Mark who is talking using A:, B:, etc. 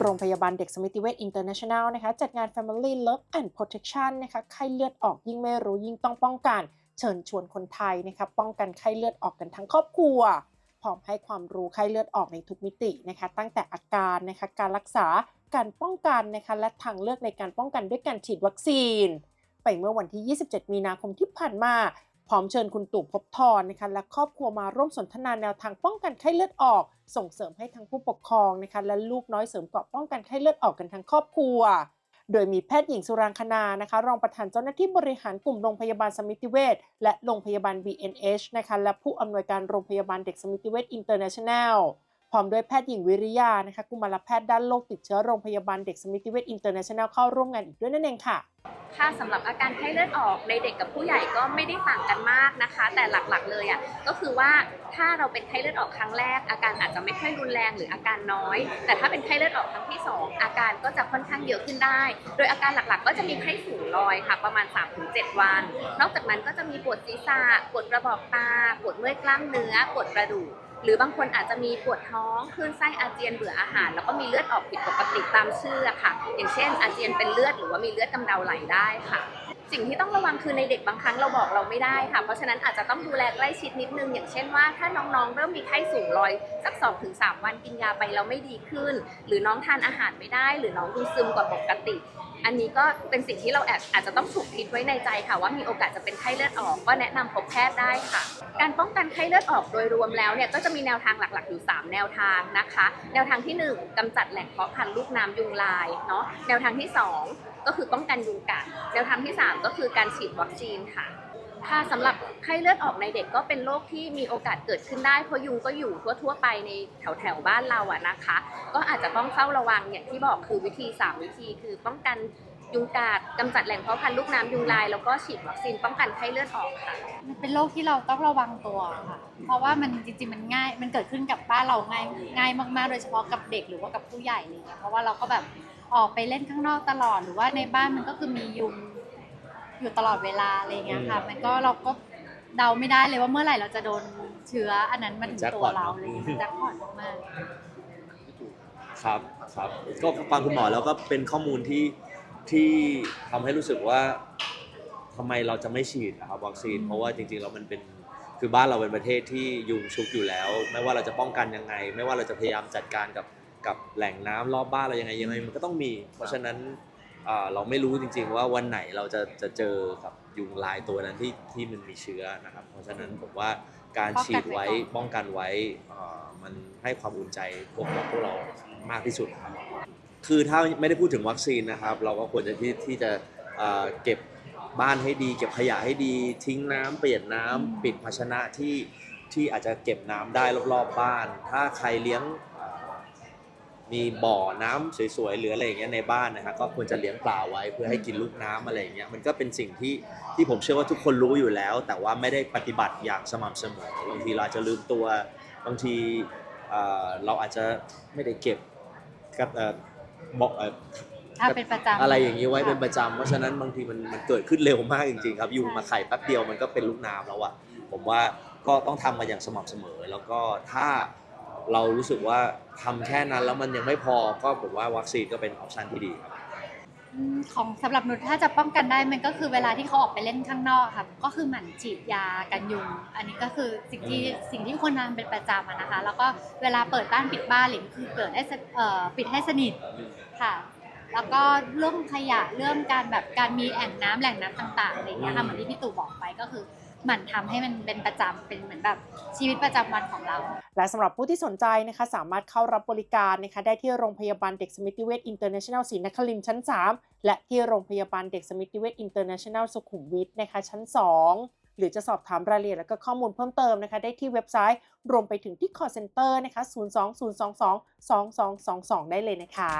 A: โรงพยาบาลเด็กสมิติเวชอินเตอร์เนชั่นแนลนะคะจัดงาน Family Love and Protection นะคะไข้เลือดออกยิ่งไม่รู้ยิ่งต้องป้องกัน เชิญชวนคนไทยนะคะป้องกันไข้เลือดออกกันทั้งครอบครัว พร้อมให้ความรู้ไข้เลือดออกในทุกมิตินะคะตั้งแต่อาการนะคะการรักษาการป้องกันนะคะและทางเลือกในการป้องกันด้วยการฉีดวัคซีน ไปเมื่อวันที่ 27 มีนาคมที่ผ่านมา พร้อมเชิญคุณตู่พบทรนะคะและครอบครัวมาร่วมสนทนาแนวทางป้องกันไข้เลือดออก ส่งเสริมให้ทั้งผู้ปกครองนะคะและลูกน้อยเสริมเกราะป้องกันไข้เลือดออกกันทั้งครอบครัว โดยมีแพทย์หญิงสุรางคณานะคะรองประธานเจ้าหน้าที่บริหารกลุ่มโรงพยาบาลสมิติเวชและโรงพยาบาล BNH นะคะและผู้อำนวยการโรงพยาบาลเด็กสมิติเวชอินเตอร์เนชั่นแนล พร้อมด้วยแพทย์หญิงวิริยานะคะกุมารแพทย์ด้านโรคติดเชื้อโรงพยาบาลเด็กสมิติเวชอินเตอร์เนชั่นแนลเข้าร่วมงานอีกด้วยนั่นเองค่ะ
B: ค่ะสำหรับอาการไข้เลือดออกในเด็กกับผู้ใหญ่ก็ไม่ได้ต่างกันมากนะคะ แต่หลักๆเลยอะก็คือว่าถ้าเราเป็นไข้เลือดออกครั้งแรก อาการอาจจะไม่ค่อยรุนแรงหรืออาการน้อย แต่ถ้าเป็นไข้เลือดออกครั้งที่สองอาการก็จะค่อนางเยอะขึ้นได้ โดยอาการหลักๆ ก็จะมีไข้สูงลอยค่ะ ประมาณ 3-7 วัน นอกจากนั้นก็จะมีปวดศีรษะ ปวดกระบอกตา ปวดเมื่อยกล้ามเนื้อ ปวดกระดูก หรือบางคนอาจจะมีปวดท้อง คลื่นไส้อาเจียนเบื่ออาหาร แล้วก็มีเลือดออกผิดปกติตามชื่อค่ะ อย่างเช่นอาเจียนเป็นเลือดหรือว่ามีเลือดกำเดาไหลได้ค่ะ สิ่งที่ต้องระวังคือในเด็กบางครั้งเราบอกเราไม่ได้ค่ะ เพราะฉะนั้นอาจจะต้องดูแลใกล้ชิดนิดนึง อย่างเช่นว่าถ้าน้องๆ เริ่มมีไข้สูงลอยสัก 2-3 วันกินยาไปแล้วไม่ดีขึ้น หรือน้องทานอาหารไม่ได้ หรือน้องดูซึมกว่าปกติ อันนี้ก็เป็นสิ่งที่เราแอบอาจจะต้องถูกคิดไว้ในใจค่ะ ว่ามีโอกาสจะเป็นไข้เลือดออก ก็แนะนำพบแพทย์ได้ค่ะ การป้องกันไข้เลือดออกโดยรวมแล้วเนี่ยก็จะมีแนวทางหลักๆ อยู่ 3 แนวทางนะคะ แนวทางที่ 1กำจัดแหล่งเพาะพันธุ์ลูกน้ำยุงลายเนาะแนวทางที่ 2 ก็คือป้องกันยุงกัดแนวทางที่ 3 ก็คือการฉีดวัคซีนค่ะ ค่ะสำหรับไข้เลือดออกในเด็กก็เป็นโรคที่มีโอกาสเกิดขึ้นได้เพราะยุงก็อยู่ทั่วๆไปในแถวแถวบ้านเราอะนะคะ ก็อาจจะต้องเฝ้าระวังอย่างที่บอกคือวิธี 3 วิธี คือป้องกันยุงกัดกำจัดแหล่งเพาะพันธุ์ลูกน้ำยุงลาย แล้วก็ฉีดวัคซีนป้องกันไข้เลือดออกค่ะ
C: มันเป็นโรคที่เราต้องระวังตัวค่ะ เพราะว่ามันจริงๆมันง่าย มันเกิดขึ้นกับบ้านเราง่ายง่ายมากๆ โดยเฉพาะกับเด็กหรือว่ากับผู้ใหญ่อะไรเงี้ยเพราะว่าเราก็แบบออกไปเล่นข้างนอกตลอดหรือว่าในบ้านมันก็คือมียุง อยู่ตลอดเวลาอะไรเงี้ยค่ะ มันก็เราก็เดาไม่ได้เลยว่าเมื่อไหร่เราจะโดนเชื้ออันนั้นมาถึงตัวเราอะไรเลยแจ็คพอตมากๆ
D: ครับครับก็ฟังคุณหมอแล้วก็เป็นข้อมูลที่ที่ทำให้รู้สึกว่าทำไมเราจะไม่ฉีดนะครับวัคซีน
C: อืม
D: เพราะว่าจริงๆแล้วมันเป็นคือบ้านเราเป็นประเทศที่ยุงชุกอยู่แล้ว ไม่ว่าเราจะป้องกันยังไง ไม่ว่าเราจะพยายามจัดการกับกับแหล่งน้ำรอบบ้านเรายังไงยังไงมันก็ต้องมี เพราะฉะนั้นอ่า เราไม่รู้จริง ๆ ว่าวันไหนเราจะจะเจอกับยุงลายตัวนั้นที่ที่มันมีเชื้อนะครับ เพราะฉะนั้นผมว่าการฉีดไว้ป้องกันไว้อ่ามันให้ความอุ่นใจพวกพวกเรามากที่สุดครับคือถ้าไม่ได้พูดถึงวัคซีนนะครับ เราก็ควรจะที่ที่จะเอ่อเก็บบ้านให้ดี เก็บขยะให้ดี ทิ้งน้ำเปลี่ยนน้ำปิดภาชนะที่ที่อาจจะเก็บน้ำได้รอบๆบ้าน ถ้าใครเลี้ยงเอ่อ มีบ่อน้ำสวยๆหรืออะไรอย่างเงี้ยในบ้านนะฮะก็ควรจะเลี้ยงปลาไว้เพื่อให้กินลูกน้ำอะไรอย่างเงี้ยมันก็เป็นสิ่งที่ที่ผมเชื่อว่าทุกคนรู้อยู่แล้ว แต่ว่าไม่ได้ปฏิบัติอย่างสม่ำเสมอบางทีเราอาจจะลืมตัวบางทีเอ่อเราอาจจะไม่ได้เก็บกับเอ่อบอกเอ่อ
C: ถ้าเป็นประจำ
D: อะไรอย่างนี้ไว้เป็น
C: ค่ะ
D: ประจำเพราะฉะนั้นบางทีมันมันเกิดขึ้นเร็วมากจริงๆครับยุงมาไข่แป๊บเดียวมันก็เป็นลูกน้ำแล้วอะผมว่าก็ต้องทำมาอย่างสม่ำเสมอ แล้วก็ถ้า เรารู้สึกว่าทำแค่นั้นแล้วมันยังไม่พอก็ผมว่าวัคซีนก็เป็นออปชันที่ดีครับ
C: อืมของสำหรับหนูถ้าจะป้องกันได้มันก็คือเวลาที่เขาออกไปเล่นข้างนอกค่ะก็คือหมั่นฉีดยากันยุง อันนี้ก็คือสิ่งที่
D: อืม
C: สิ่งที่ควรทำเป็นประจำอะนะคะ แล้วก็เวลาเปิดบ้านปิดบ้านหรือคือเปิดให้สเอ่อปิดให้สนิทค่ะ แล้วก็เรื่องขยะเรื่องการแบบการมีแอ่งน้ำแหล่งน้ำต่างๆอะไรอย่างเงี้ยค่ะเหมือนที่พี่ตู่บอกไปก็คือ หมั่นทำให้มันเป็นประจำเป็นเหมือนแบบชีวิตประจำวันของเรา
A: และสำหรับผู้ที่สนใจนะคะสามารถเข้ารับบริการนะคะได้ที่โรงพยาบาลเด็กสมิติเวชอินเตอร์เนชั่นแนลศรีนครินทร์ชั้น 3 และที่โรงพยาบาลเด็กสมิติเวชอินเตอร์เนชั่นแนลสุขุมวิทนะคะชั้น 2หรือจะสอบถามรายละเอียดและก็ข้อมูลเพิ่มเติมนะคะ ได้ที่เว็บไซต์ รวมไปถึงที่ call center นะคะ 020222222 ได้เลยนะคะ